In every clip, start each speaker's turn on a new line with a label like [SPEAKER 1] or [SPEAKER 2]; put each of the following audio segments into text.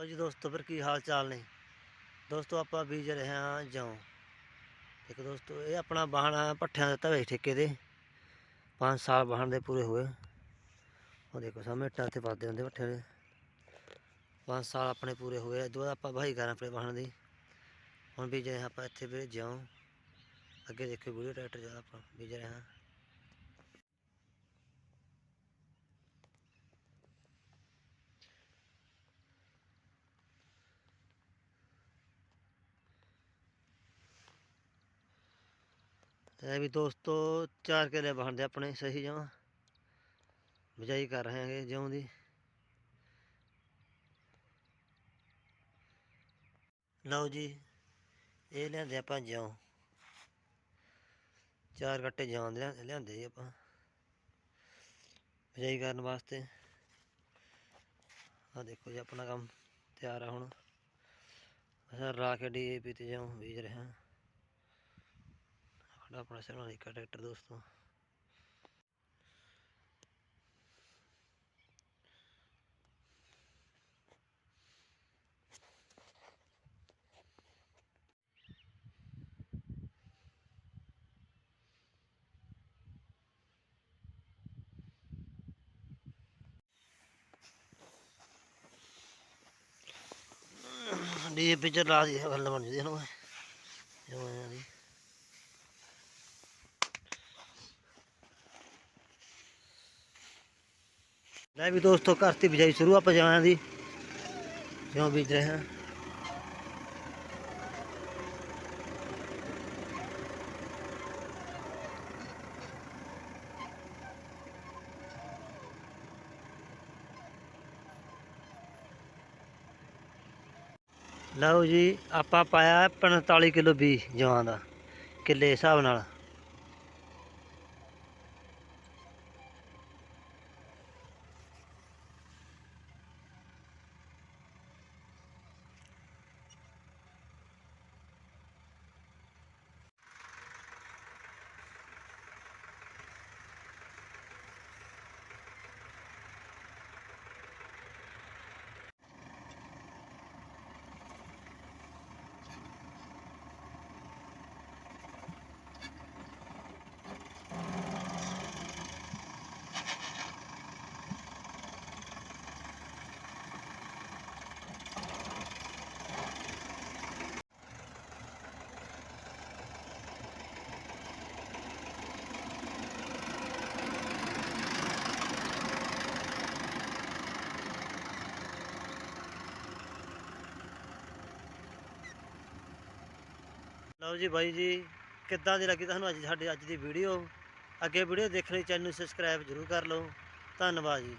[SPEAKER 1] ਲਓ ਜੀ ਦੋਸਤੋ, ਫਿਰ ਕੀ ਹਾਲ ਚਾਲ ਨੇ? ਦੋਸਤੋ, ਆਪਾਂ ਬੀਜ ਰਹੇ ਹਾਂ ਜੌਂ। ਇੱਕ ਦੋਸਤੋ, ਇਹ ਆਪਣਾ ਵਾਹਣ ਆ ਪੱਠਿਆਂ ਦਾ ਧਵੇ ਠੇਕੇ ਦੇ 5 ਸਾਲ ਵਾਹਣ ਦੇ ਪੂਰੇ ਹੋਏ। ਉਹ ਦੇਖੋ, ਸਾਹਮਣੇ ਇੱਟਾਂ ਤੇ ਪਾਦੇ ਹੁੰਦੇ ਪੱਠਿਆਂ ਦੇ। 5 ਸਾਲ ਆਪਣੇ ਪੂਰੇ ਹੋਏ ਅੱਜ ਬਾਅਦ ਆਪਾਂ ਵਾਹੀ ਕਰਾਂ ਆਪਣੇ ਵਾਹਣ ਦੀ। ਹੁਣ ਬੀਜ ਰਹੇ ਹਾਂ ਆਪਾਂ ਇੱਥੇ ਵੀਰੇ ਜੌਂ। ਅੱਗੇ ਦੇਖੋ ਵੀਡੀਓ ਟਰੈਕਟਰ ਜ਼ਿਆਦਾ ਆਪਾਂ ਬੀਜ ਰਹੇ ਹਾਂ। ਤੇ ਵੀ ਦੋਸਤੋ, ਚਾਰ ਕਿੱਲੇ ਬਣਦੇ ਆਪਣੇ, ਸਹੀ ਜਮਾ। ਬਿਜਾਈ ਕਰ ਰਹੇ ਹਾਂਗੇ ਜਿਉਂ ਦੀ। ਲਓ ਜੀ, ਇਹ ਲਿਆਂਦੇ ਆਪਾਂ ਜਿਉਂ। ਚਾਰ ਗੱਟੇ ਜਿਉਂ ਦੇ ਲਿਆਂਦੇ ਜੀ ਆਪਾਂ। ਬਿਜਾਈ ਕਰਨ ਵਾਸਤੇ। ਆ ਦੇਖੋ ਜੀ, ਆਪਣਾ ਕੰਮ ਤਿਆਰ ਆ ਹੁਣ। ਅਸਾਂ ਰਾ ਕੇ ਡੀਏਪੀ ਤੇ ਜਿਉਂ ਬੀਜ ਰਹੇ ਹਾਂ। ਖੜਾ ਆਪਣਾ ਸੋਨਾਲੀਕਾ ਟਰੈਕਟਰ ਦੋਸਤੋ ਡੀਏਪੀ ਚ ਲਾ ਦੀ ਗੱਲ ਬਣ ਜਦੀ ਇਹਨੂੰ ਜਿਉਂ ਆਇਆ ਦੀ ਲੈ ਵੀ ਦੋਸਤੋ ਕਰਤੀ ਬਿਜਾਈ ਸ਼ੁਰੂ ਆਪਾਂ ਜਾਵਾਂ ਦੀ। ਜਿਉਂ ਬੀਜ ਰਹੇ ਹਾਂ। ਲਓ ਜੀ, ਆਪਾਂ ਪਾਇਆ 45 ਕਿਲੋ ਬੀ ਜਵਾਂ ਦਾ, ਕਿੱਲੇ ਹਿਸਾਬ ਨਾਲ। ਲਓ ਜੀ ਬਾਈ ਜੀ, ਕਿੱਦਾਂ ਦੀ ਲੱਗੀ ਤੁਹਾਨੂੰ ਅੱਜ ਸਾਡੀ ਅੱਜ ਦੀ ਵੀਡੀਓ ਅੱਗੇ ਵੀਡੀਓ ਦੇਖਣ ਲਈ ਚੈਨਲ ਨੂੰ ਸਬਸਕ੍ਰਾਈਬ ਜ਼ਰੂਰ ਕਰ ਲਓ। ਧੰਨਵਾਦ ਜੀ।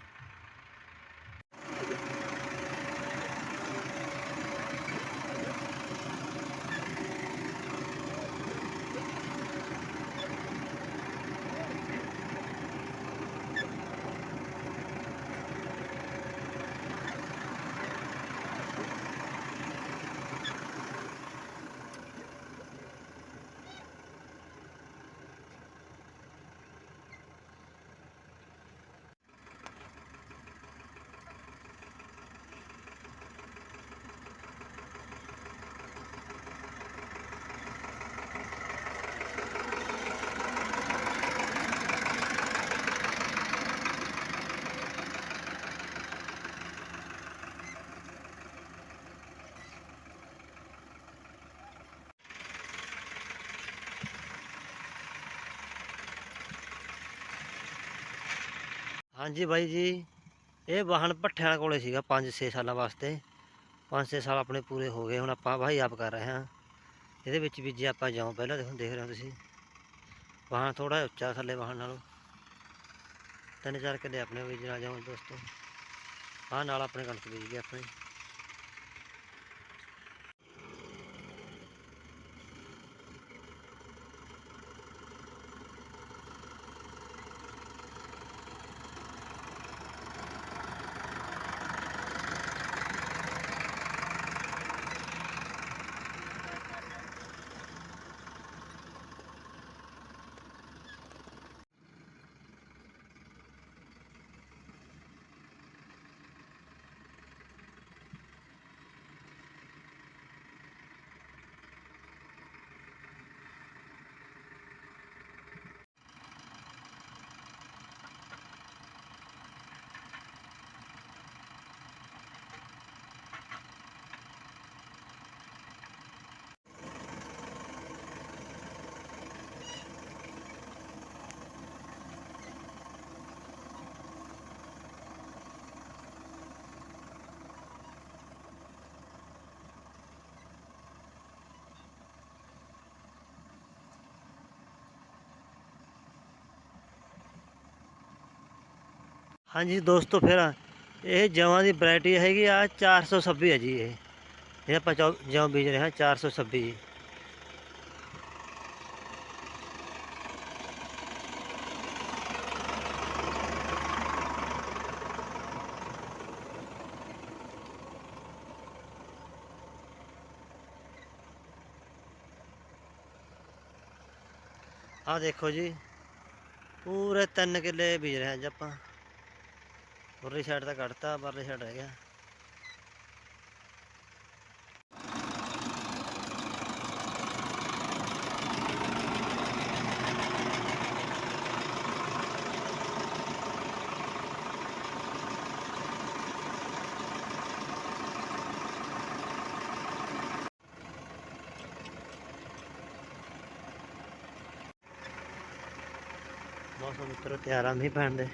[SPEAKER 1] ਹਾਂਜੀ ਬਾਈ ਜੀ, ਇਹ ਵਾਹਨ ਭੱਠਿਆਂ ਕੋਲੇ ਸੀਗਾ 5-6 ਸਾਲਾਂ ਵਾਸਤੇ। 5-6 ਸਾਲ ਆਪਣੇ ਪੂਰੇ ਹੋ ਗਏ, ਹੁਣ ਆਪਾਂ ਭਾਈ ਆਪ ਕਰ ਰਹੇ ਹਾਂ। ਇਹਦੇ ਵਿੱਚ ਵੀ ਜੇ ਆਪਾਂ ਜਾਉਂ ਪਹਿਲਾਂ, ਦੇਖੋ, ਦੇਖ ਰਹੇ ਹੋ ਤੁਸੀਂ। ਵਾਹਨ ਥੋੜਾ ਉੱਚਾ ਥੱਲੇ ਵਾਹਨ ਨਾਲੋਂ। ਤਿੰਨ ਚਾਰ ਕਿੱਲੇ ਆਪਣੇ ਵੀ ਜਰਾ ਜਾਉਂ ਦੋਸਤੋ। ਆਹ ਨਾਲ ਆਪਣੇ ਕਣਕ ਬੀਜ ਗਏ ਆਪਣੇ। ਹਾਂਜੀ ਦੋਸਤੋ ਫਿਰ ਇਹ ਜਵਾਂ ਦੀ ਵੈਰਾਈਟੀ ਹੈਗੀ ਆ 426 ਹੈ ਜੀ ਇਹ। ਇਹ ਆਪਾਂ ਚੌ- ਜੌਂ ਬੀਜ ਰਹੇ ਹਾਂ 426 ਜੀ। ਆ ਦੇਖੋ ਜੀ, ਪੂਰੇ 3 ਕਿੱਲੇ ਬੀਜ ਰਹੇ ਹਾਂ ਅੱਜ ਆਪਾਂ। ਉਰਲੀ ਸਾਈਡ ਤਾਂ ਕੱਢਤਾ ਪਰਲੀ ਸਾਈਡ ਰਹਿ ਗਿਆ। ਮੌਸਮ ਮਿੱਤਰੋ ਤਿਆਰ ਆ ਪੈਣ ਦੇ।